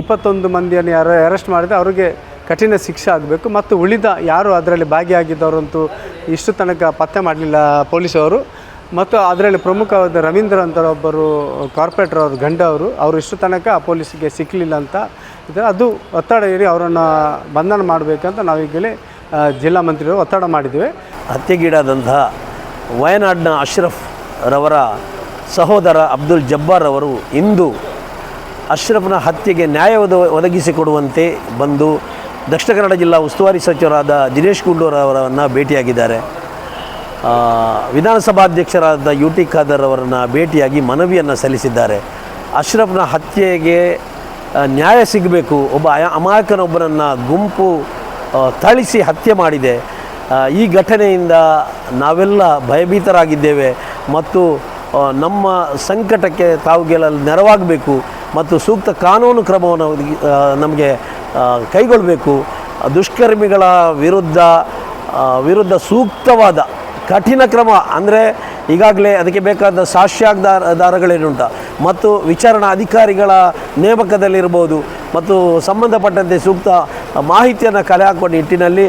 ಇಪ್ಪತ್ತೊಂದು ಮಂದಿಯನ್ನು ಯಾರು ಅರೆಸ್ಟ್ ಮಾಡಿದರೆ ಅವರಿಗೆ ಕಠಿಣ ಶಿಕ್ಷೆ ಆಗಬೇಕು ಮತ್ತು ಉಳಿದ ಯಾರು ಅದರಲ್ಲಿ ಭಾಗಿಯಾಗಿದ್ದವರಂತೂ ಇಷ್ಟು ತನಕ ಪತ್ತೆ ಮಾಡಲಿಲ್ಲ ಪೊಲೀಸವರು. ಮತ್ತು ಅದರಲ್ಲಿ ಪ್ರಮುಖವಾದ ರವೀಂದ್ರ ಅಂತ ಒಬ್ಬರು ಕಾರ್ಪೊರೇಟರ್ ಅವರು, ಗಂಡ ಅವರು ಅವರು ಇಷ್ಟು ತನಕ ಆ ಪೊಲೀಸಿಗೆ ಸಿಕ್ಕಲಿಲ್ಲ ಅಂತ ಇದ್ದಾರೆ. ಅದು ಒತ್ತಡ ಏರಿ ಅವರನ್ನು ಬಂಧನ ಮಾಡಬೇಕಂತ ನಾವೀಗಲೇ ಜಿಲ್ಲಾ ಮಂತ್ರಿಗಳು ಒತ್ತಡ ಮಾಡಿದ್ದೇವೆ. ಹತ್ಯೆಗೀಡಾದಂತಹ ವಯನಾಡಿನ ಅಶ್ರಫ್ ರವರ ಸಹೋದರ ಅಬ್ದುಲ್ ಜಬ್ಬಾರ್ ಅವರು ಇಂದು ಅಶ್ರಫ್ನ ಹತ್ಯೆಗೆ ನ್ಯಾಯ ಒದ- ಒದಗಿಸಿಕೊಡುವಂತೆ ಬಂದು ದಕ್ಷಿಣ ಕನ್ನಡ ಜಿಲ್ಲಾ ಉಸ್ತುವಾರಿ ಸಚಿವರಾದ ದಿನೇಶ್ ಗುಂಡೂರವರನ್ನು ಭೇಟಿಯಾಗಿದ್ದಾರೆ. ವಿಧಾನಸಭಾಧ್ಯಕ್ಷರಾದ ಯು ಟಿ ಖಾದರ್ ಅವರನ್ನು ಭೇಟಿಯಾಗಿ ಮನವಿಯನ್ನು ಸಲ್ಲಿಸಿದ್ದಾರೆ. ಅಶ್ರಫ್ನ ಹತ್ಯೆಗೆ ನ್ಯಾಯ ಸಿಗಬೇಕು. ಒಬ್ಬ ಅಮಾಯಕನೊಬ್ಬನನ್ನು ಗುಂಪು ಥಳಿಸಿ ಹತ್ಯೆ ಮಾಡಿದೆ. ಈ ಘಟನೆಯಿಂದ ನಾವೆಲ್ಲ ಭಯಭೀತರಾಗಿದ್ದೇವೆ ಮತ್ತು ನಮ್ಮ ಸಂಕಟಕ್ಕೆ ತಾವು ಗೆಲ್ಲಲು ನೆರವಾಗಬೇಕು. ಮತ್ತು ಸೂಕ್ತ ಕಾನೂನು ಕ್ರಮವನ್ನು ನಮಗೆ ಕೈಗೊಳ್ಳಬೇಕು ದುಷ್ಕರ್ಮಿಗಳ ವಿರುದ್ಧ ವಿರುದ್ಧ ಸೂಕ್ತವಾದ ಕಠಿಣ ಕ್ರಮ, ಅಂದರೆ ಈಗಾಗಲೇ ಅದಕ್ಕೆ ಬೇಕಾದ ಸಾಕ್ಷ್ಯಾಧಾರಗಳೇನುಂಟ ಮತ್ತು ವಿಚಾರಣಾ ಅಧಿಕಾರಿಗಳ ನೇಮಕದಲ್ಲಿರ್ಬೋದು, ಮತ್ತು ಸಂಬಂಧಪಟ್ಟಂತೆ ಸೂಕ್ತ ಮಾಹಿತಿಯನ್ನು ಕಲೆ ಹಾಕುವ ನಿಟ್ಟಿನಲ್ಲಿ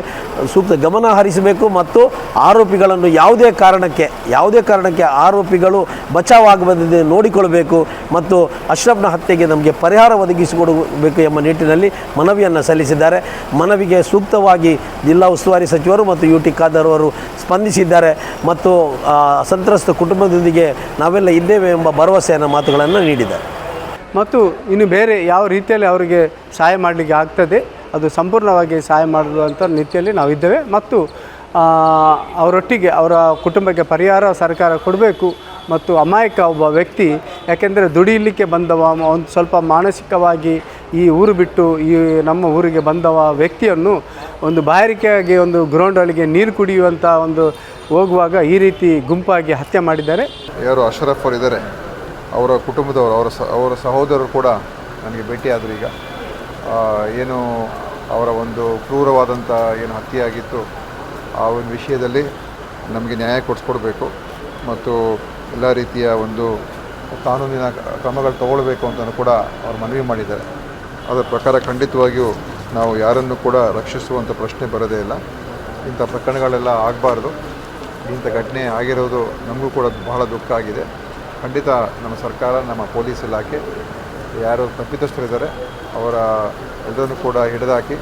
ಸೂಕ್ತ ಗಮನ ಹರಿಸಬೇಕು ಮತ್ತು ಆರೋಪಿಗಳನ್ನು ಯಾವುದೇ ಕಾರಣಕ್ಕೆ ಯಾವುದೇ ಕಾರಣಕ್ಕೆ ಆರೋಪಿಗಳು ಬಚಾವಾಗಬಂದಿದೆ ನೋಡಿಕೊಳ್ಳಬೇಕು ಮತ್ತು ಅಶ್ರಫ್ನ ಹತ್ಯೆಗೆ ನಮಗೆ ಪರಿಹಾರ ಒದಗಿಸಿಕೊಡಬೇಕು ಎಂಬ ನಿಟ್ಟಿನಲ್ಲಿ ಮನವಿಯನ್ನು ಸಲ್ಲಿಸಿದ್ದಾರೆ. ಮನವಿಗೆ ಸೂಕ್ತವಾಗಿ ಜಿಲ್ಲಾ ಉಸ್ತುವಾರಿ ಸಚಿವರು ಮತ್ತು ಯು ಟಿ ಖಾದರ್ ಅವರು ಸ್ಪಂದಿಸಿದ್ದಾರೆ. ಮತ್ತು ಸಂತ್ರಸ್ತ ಕುಟುಂಬದೊಂದಿಗೆ ನಾವೆಲ್ಲ ಇದ್ದೇವೆ ಎಂಬ ಭರವಸೆಯನ್ನು ಮಾತುಗಳನ್ನು ನೀಡಿದ್ದಾರೆ. ಮತ್ತು ಇನ್ನು ಬೇರೆ ಯಾವ ರೀತಿಯಲ್ಲಿ ಅವರಿಗೆ ಸಹಾಯ ಮಾಡಲಿಕ್ಕೆ ಆಗ್ತದೆ? ಅದು ಸಂಪೂರ್ಣವಾಗಿ ಸಹಾಯ ಮಾಡುವಂಥ ನಾವು ಇದ್ದೇವೆ. ಮತ್ತು ಅವರೊಟ್ಟಿಗೆ ಅವರ ಕುಟುಂಬಕ್ಕೆ ಪರಿಹಾರ ಸರ್ಕಾರ ಕೊಡಬೇಕು. ಮತ್ತು ಅಮಾಯಕ ಒಬ್ಬ ವ್ಯಕ್ತಿ, ಯಾಕೆಂದರೆ ದುಡಿಯಲಿಕ್ಕೆ ಬಂದವ, ಒಂದು ಸ್ವಲ್ಪ ಮಾನಸಿಕವಾಗಿ ಈ ಊರು ಬಿಟ್ಟು ಈ ನಮ್ಮ ಊರಿಗೆ ಬಂದವ ವ್ಯಕ್ತಿಯನ್ನು ಒಂದು ಬಾಯಾರಿಕೆಯಾಗಿ ಒಂದು ಗ್ರೌಂಡೊಳಗೆ ನೀರು ಕುಡಿಯುವಂಥ ಒಂದು ಹೋಗುವಾಗ ಈ ರೀತಿ ಗುಂಪಾಗಿ ಹತ್ಯೆ ಮಾಡಿದ್ದಾರೆ. ಯಾರು ಅಶರಫ್ ಅವರು ಇದ್ದಾರೆ, ಅವರ ಕುಟುಂಬದವರು, ಅವರ ಅವರ ಸಹೋದರರು ಕೂಡ ನನಗೆ ಭೇಟಿಯಾದರು ಈಗ. ಏನು ಅವರ ಒಂದು ಕ್ರೂರವಾದಂಥ ಏನು ಹತ್ಯೆಯಾಗಿತ್ತು, ಆ ಒಂದು ವಿಷಯದಲ್ಲಿ ನಮಗೆ ನ್ಯಾಯ ಕೊಡಿಸ್ಕೊಡ್ಬೇಕು ಮತ್ತು ಎಲ್ಲ ರೀತಿಯ ಒಂದು ಕಾನೂನಿನ ಕ್ರಮಗಳು ತಗೊಳ್ಬೇಕು ಅಂತಲೂ ಕೂಡ ಅವರು ಮನವಿ ಮಾಡಿದ್ದಾರೆ. ಅದರ ಪ್ರಕಾರ ಖಂಡಿತವಾಗಿಯೂ ನಾವು ಯಾರನ್ನು ಕೂಡ ರಕ್ಷಿಸುವಂಥ ಪ್ರಶ್ನೆ ಬರೋದೇ ಇಲ್ಲ. ಇಂಥ ಪ್ರಕರಣಗಳೆಲ್ಲ ಆಗಬಾರ್ದು. ಇಂಥ ಘಟನೆ ಆಗಿರೋದು ನಮಗೂ ಕೂಡ ಬಹಳ ದುಃಖ ಆಗಿದೆ. ಖಂಡಿತ ನಮ್ಮ ಸರ್ಕಾರ, ನಮ್ಮ ಪೊಲೀಸ್ ಇಲಾಖೆ ಯಾರು ತಪ್ಪಿತಸ್ಥರಿದ್ದಾರೆ ಅವರ ಇದನ್ನು ಕೂಡ ಹಿಡಿದಾಕಿ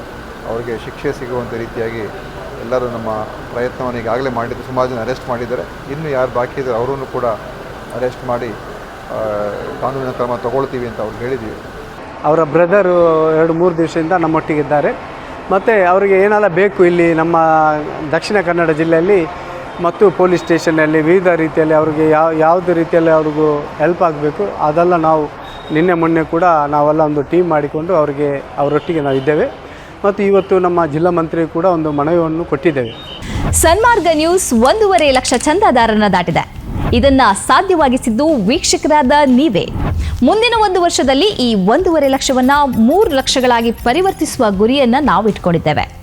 ಅವರಿಗೆ ಶಿಕ್ಷೆ ಸಿಗುವಂಥ ರೀತಿಯಾಗಿ ಎಲ್ಲರೂ ನಮ್ಮ ಪ್ರಯತ್ನವನ್ನು ಈಗಾಗಲೇ ಮಾಡಿದ್ದು, ಸುಮಾರು ಜನ ಅರೆಸ್ಟ್ ಮಾಡಿದ್ದಾರೆ. ಇನ್ನು ಯಾರು ಬಾಕಿ ಇದ್ದಾರೆ ಅವರನ್ನು ಕೂಡ ಅರೆಸ್ಟ್ ಮಾಡಿ ಕಾನೂನಿನ ಕ್ರಮ ತಗೊಳ್ತೀವಿ ಅಂತ ಅವ್ರು ಹೇಳಿದ್ದೀವಿ ಅವರ ಬ್ರದರು ಎರಡು ಮೂರು ದಿವಸದಿಂದ ನಮ್ಮೊಟ್ಟಿಗಿದ್ದಾರೆ. ಮತ್ತು ಅವರಿಗೆ ಏನೆಲ್ಲ ಬೇಕು ಇಲ್ಲಿ ನಮ್ಮ ದಕ್ಷಿಣ ಕನ್ನಡ ಜಿಲ್ಲೆಯಲ್ಲಿ ಮತ್ತು ಪೊಲೀಸ್ ಸ್ಟೇಷನಲ್ಲಿ ವಿವಿಧ ರೀತಿಯಲ್ಲಿ ಅವರಿಗೆ ಯಾವ, ಯಾವುದೇ ರೀತಿಯಲ್ಲಿ ಅವ್ರಿಗೂ ಹೆಲ್ಪ್ ಆಗಬೇಕು, ಅದೆಲ್ಲ ನಾವು ನಿನ್ನೆ ಮೊನ್ನೆ ಕೂಡ ನಾವೆಲ್ಲ ಒಂದು ಟೀಮ್ ಮಾಡಿಕೊಂಡು ಅವರಿಗೆ ಅವರೊಟ್ಟಿಗೆ ನಾವು ಇದ್ದೇವೆ. ಮತ್ತು ಇವತ್ತು ನಮ್ಮ ಜಿಲ್ಲಾ ಮಂತ್ರಿ ಕೂಡ ಒಂದು ಮನವಿಯನ್ನು ಕೊಟ್ಟಿದ್ದೇವೆ. ಸನ್ಮಾರ್ಗ ನ್ಯೂಸ್ ಒಂದೂವರೆ ಲಕ್ಷ ಚಂದಾದಾರನ ದಾಟಿದೆ. ಇದನ್ನ ಸಾಧ್ಯವಾಗಿಸಿದ್ದು ವೀಕ್ಷಕರಾದ ನೀವೇ. ಮುಂದಿನ ಒಂದು ವರ್ಷದಲ್ಲಿ ಈ ಒಂದೂವರೆ ಲಕ್ಷವನ್ನ ಮೂರು ಲಕ್ಷಗಳಾಗಿ ಪರಿವರ್ತಿಸುವ ಗುರಿಯನ್ನ ನಾವು ಇಟ್ಕೊಂಡಿದ್ದೇವೆ